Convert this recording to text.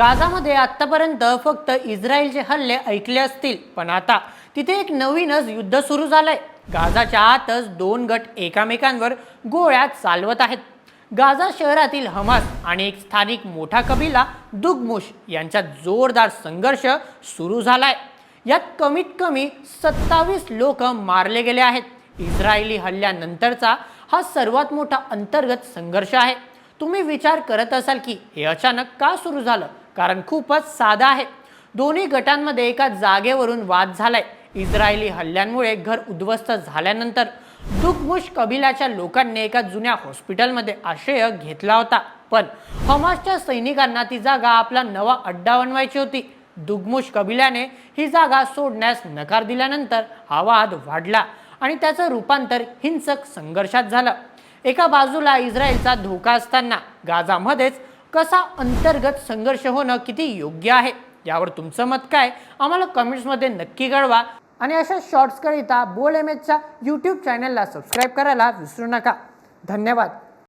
गाझामध्ये आत्तापर्यंत फक्त इस्रायलचे हल्ले ऐकले असतील पण आता तिथे एक नवीनच युद्ध सुरू झालंय. गाझाच्या आतच दोन गट एकामेकांवर गोळ्या चालवत आहेत. गाझा शहरातील हमास आणि एक स्थानिक मोठा कबिला दुगमुश यांच्यात जोरदार संघर्ष सुरू झालाय. यात कमीत कमी सत्तावीस लोक मारले गेले आहेत. इस्रायली हल्ल्यानंतरचा हा सर्वात मोठा अंतर्गत संघर्ष आहे. तुम्ही विचार करत असाल की हे अचानक का सुरू झालं? कारण खूपच साधा आहे. दोन्ही गटांमध्ये एका जागेवरून वाद झालाय. इस्रायली हल्ल्यांमुळे घर उद्ध्वस्त झाल्यानंतर दुखमुश कबिलाच्या लोकांनी एका जुन्या हॉस्पिटलमध्ये आश्रय घेतला होता. पण हमासच्या सैनिकांना ती जागा आपला नवा अड्डा बनवायची होती. दुगमुश कबिल्याने ही जागा सोडण्यास नकार दिल्यानंतर हा वाद वाढला आणि त्याचं रूपांतर हिंसक संघर्षात झालं. एका बाजूला इस्रायलचा धोका असताना गाझामध्येच कसा अंतर्गत संघर्ष होणं किती योग्य आहे? यावर तुमचं मत काय? आम्हाला कमेंट्समध्ये नक्की कळवा. आणि अशा शॉर्ट्सकरिता बोल एम एचच्या यूट्यूब चॅनलला सबस्क्राईब करायला विसरू नका. धन्यवाद.